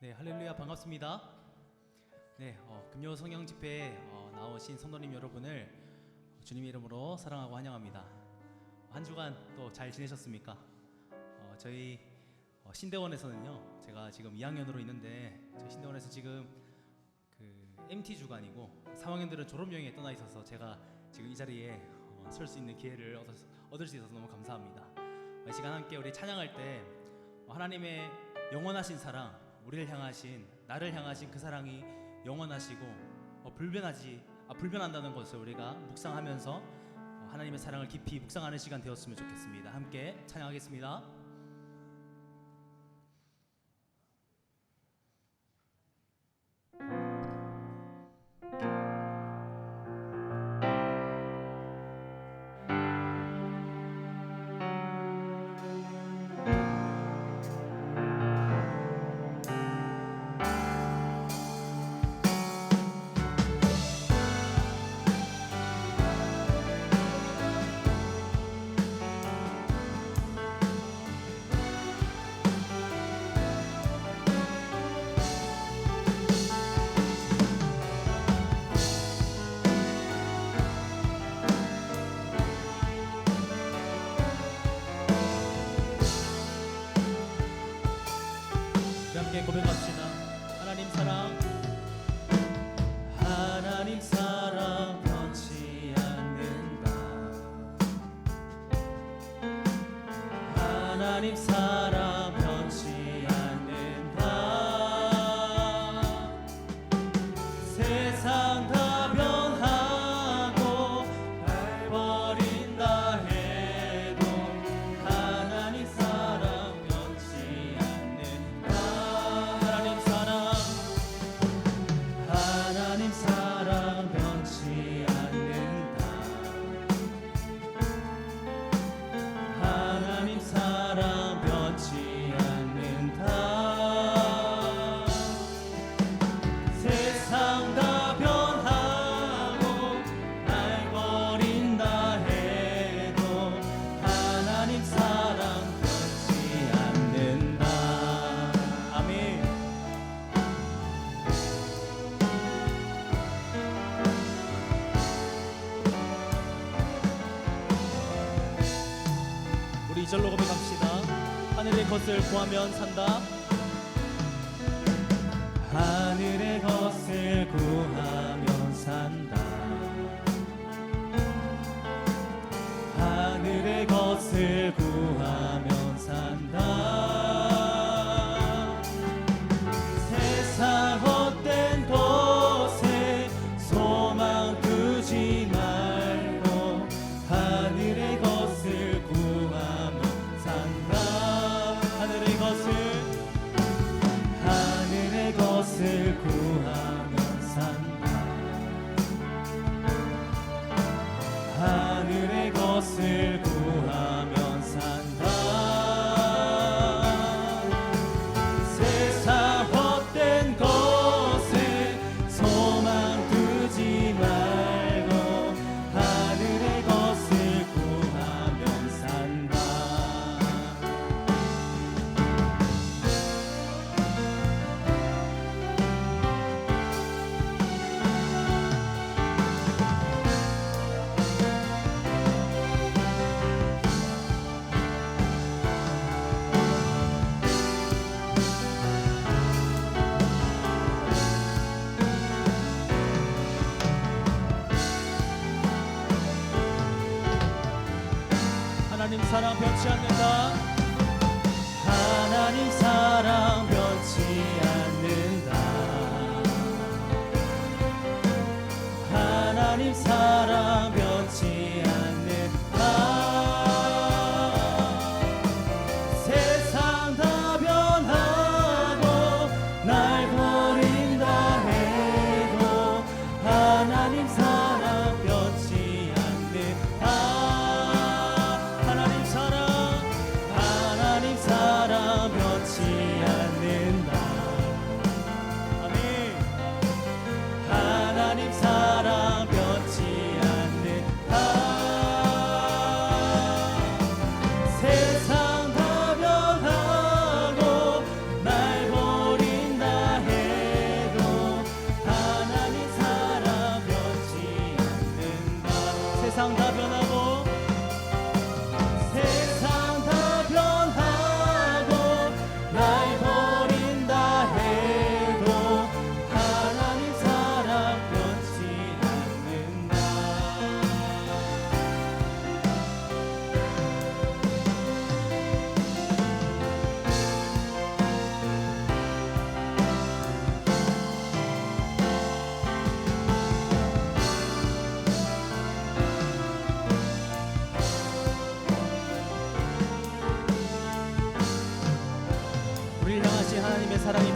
네, 할렐루야 반갑습니다. 네, 어, 금요 성령 집회에 어, 나오신 성도님 여러분을 주님 이름으로 사랑하고 환영합니다. 한 주간 또 잘 지내셨습니까? 어, 저희 어, 신대원에서는요, 제가 지금 2학년으로 있는데 저희 신대원에서 지금 그 MT 주간이고 3학년들은 졸업 여행에 떠나 있어서 제가 지금 이 자리에 어, 설수 있는 기회를 얻을, 수- 얻을 수 있어서 너무 감사합니다. 이 시간 함께 우리 찬양할 때 어, 하나님의 영원하신 사랑, 우리를 향하신 나를 향하신 그 사랑이 영원하시고 어, 불변하지 아, 불변한다는 것을 우리가 묵상하면서 어, 하나님의 사랑을 깊이 묵상하는 시간 되었으면 좋겠습니다. 함께 찬양하겠습니다. 이절로 고백합시다. 하늘의 것을 구하면 산다. 하늘의 것을 구하면 산다. 하늘의 것을 사랑 변치 않는다.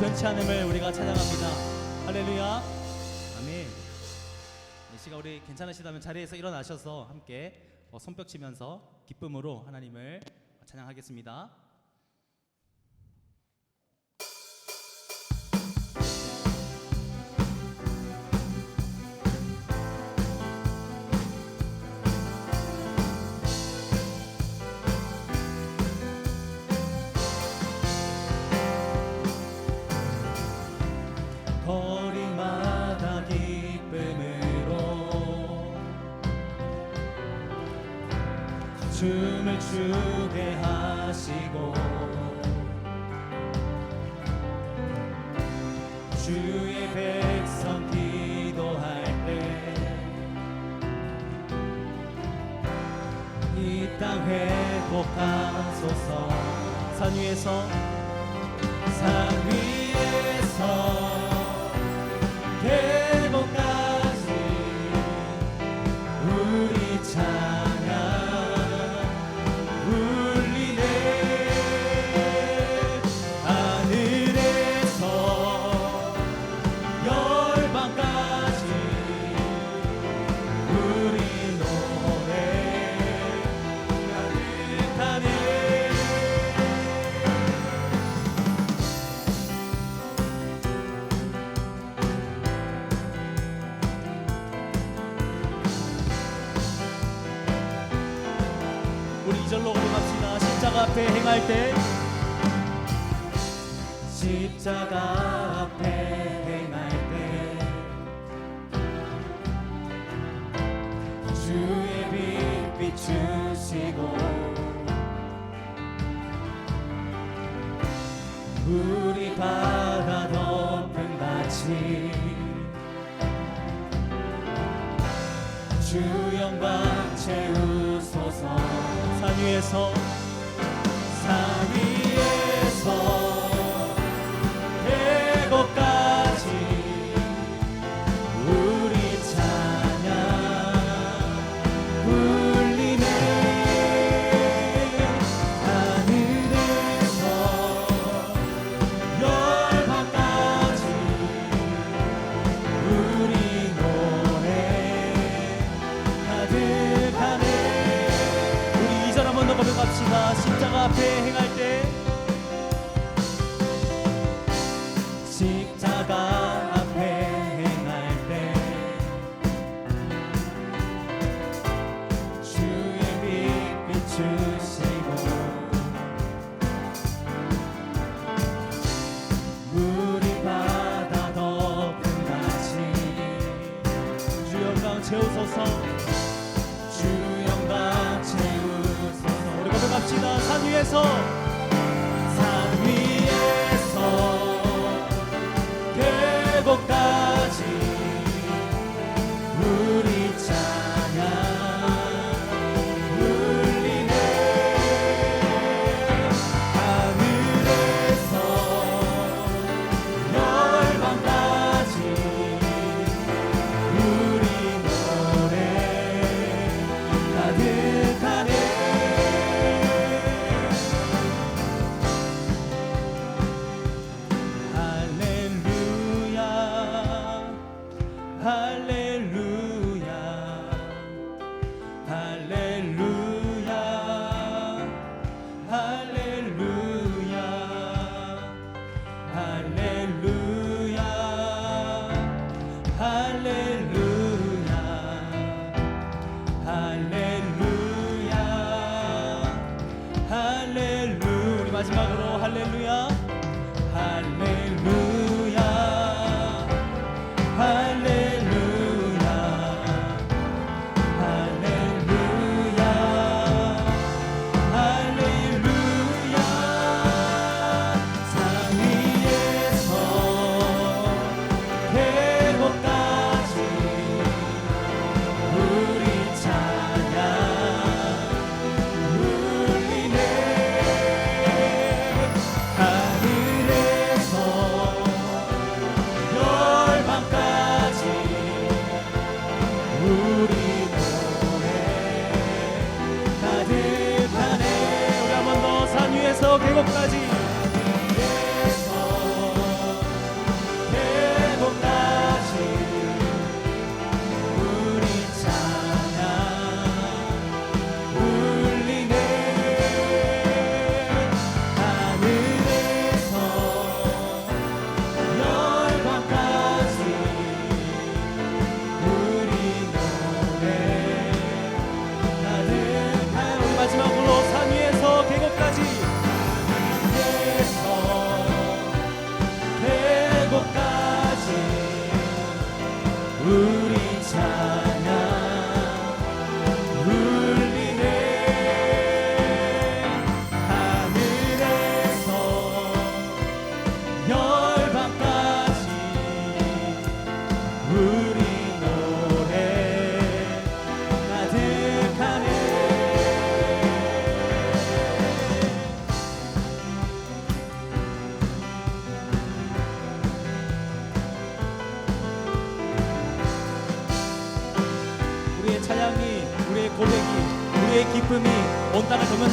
변치 않음을 우리가 찬양합니다. 할렐루야. 아멘. 이 시간 우리 괜찮으시다면 자리에서 일어나셔서 함께 어, 손뼉 치면서 기쁨으로 하나님을 찬양하겠습니다. 주게 하시고 주의 백성 기도할 때 이 땅 회복하소서. 산 위에서 산 위에서. 앞에 행할 때. 십자가 앞에 행할 때. 주의 빛 비추시고 우리 바다 덮은 같이 주 영광 채우소서. 산 위에서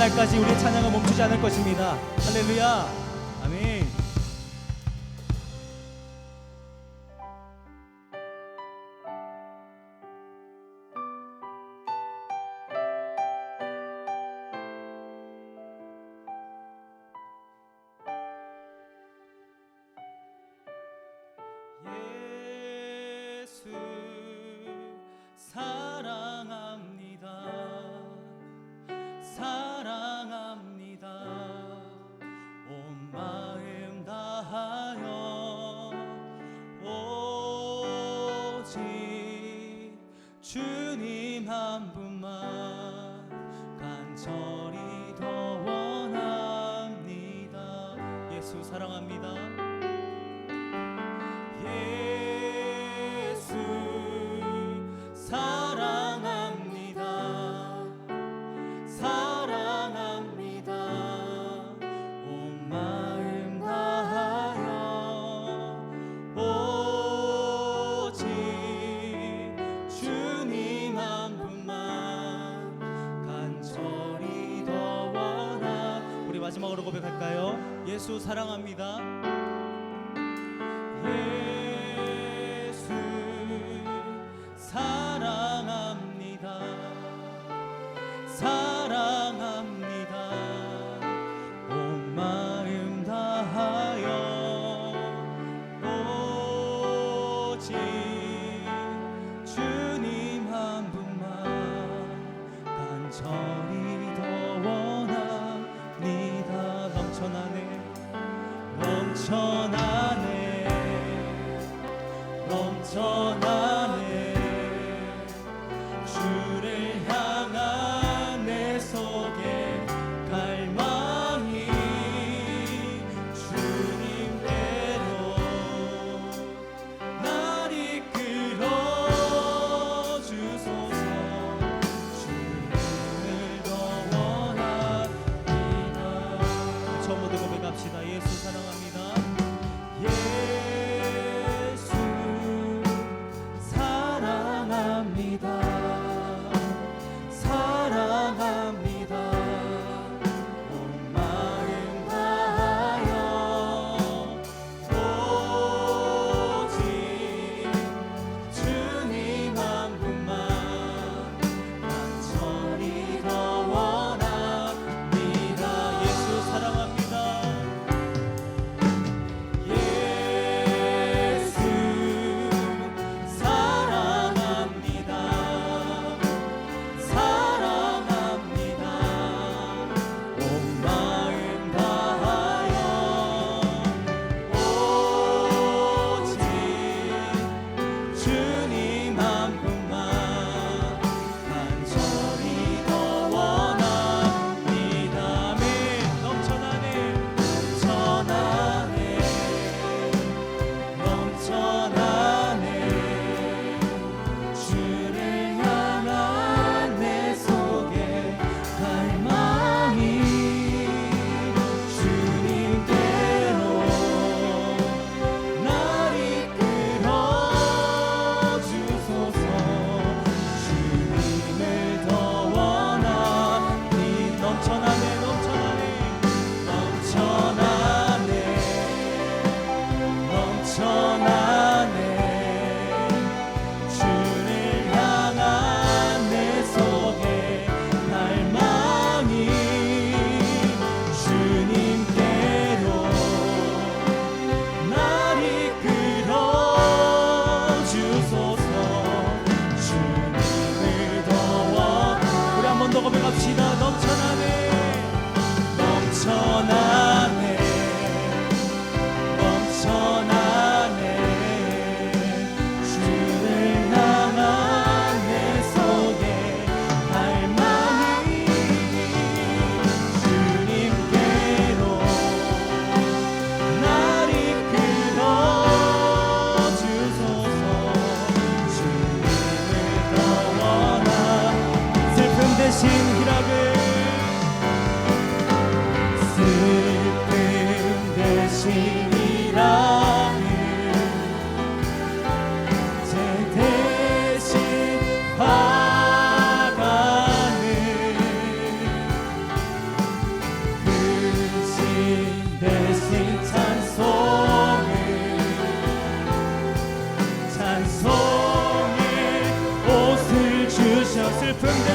날까지 우리의 찬양을 멈추지 않을 것입니다. 할렐루야. 고백할까요? 예수 사랑합니다.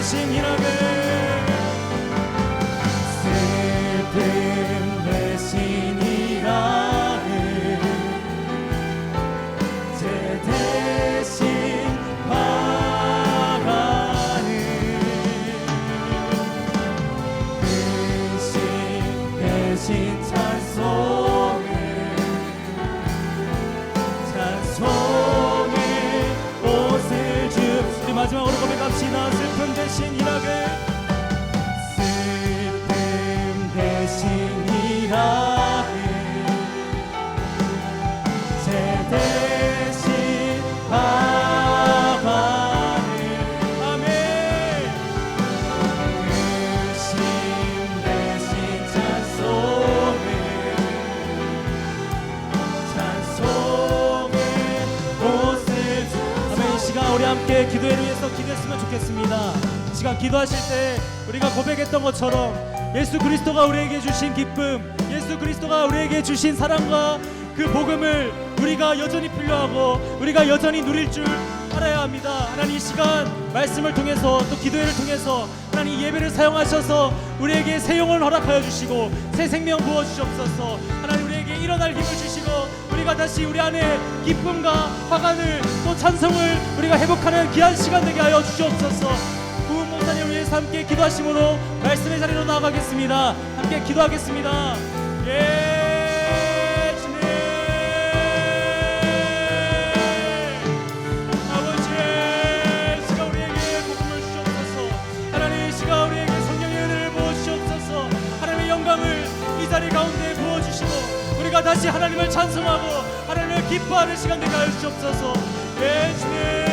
대신 함께 기도회를 위해서 기도했으면 좋겠습니다. 이 시간 기도하실 때 우리가 고백했던 것처럼 예수 그리스도가 우리에게 주신 기쁨 예수 그리스도가 우리에게 주신 사랑과 그 복음을 우리가 여전히 필요하고 우리가 여전히 누릴 줄 알아야 합니다. 하나님 이 시간 말씀을 통해서 또 기도회를 통해서 하나님 예배를 사용하셔서 우리에게 새 영을 허락하여 주시고 새 생명 부어 주시옵소서. 하나님 우리에게 일어날 힘을 주시고 우리가 다시 우리 안에 기쁨과 화관을 또 찬성을 우리가 회복하는 귀한 시간 되게 하여 주시옵소서 목사님 위해서 함께 기도하심으로 말씀의 자리로 나아가겠습니다. 함께 기도하겠습니다. 예 다시 하나님을 찬송하고 하나님을 기뻐하는 시간 되게 하여 주시옵소서. 예 주님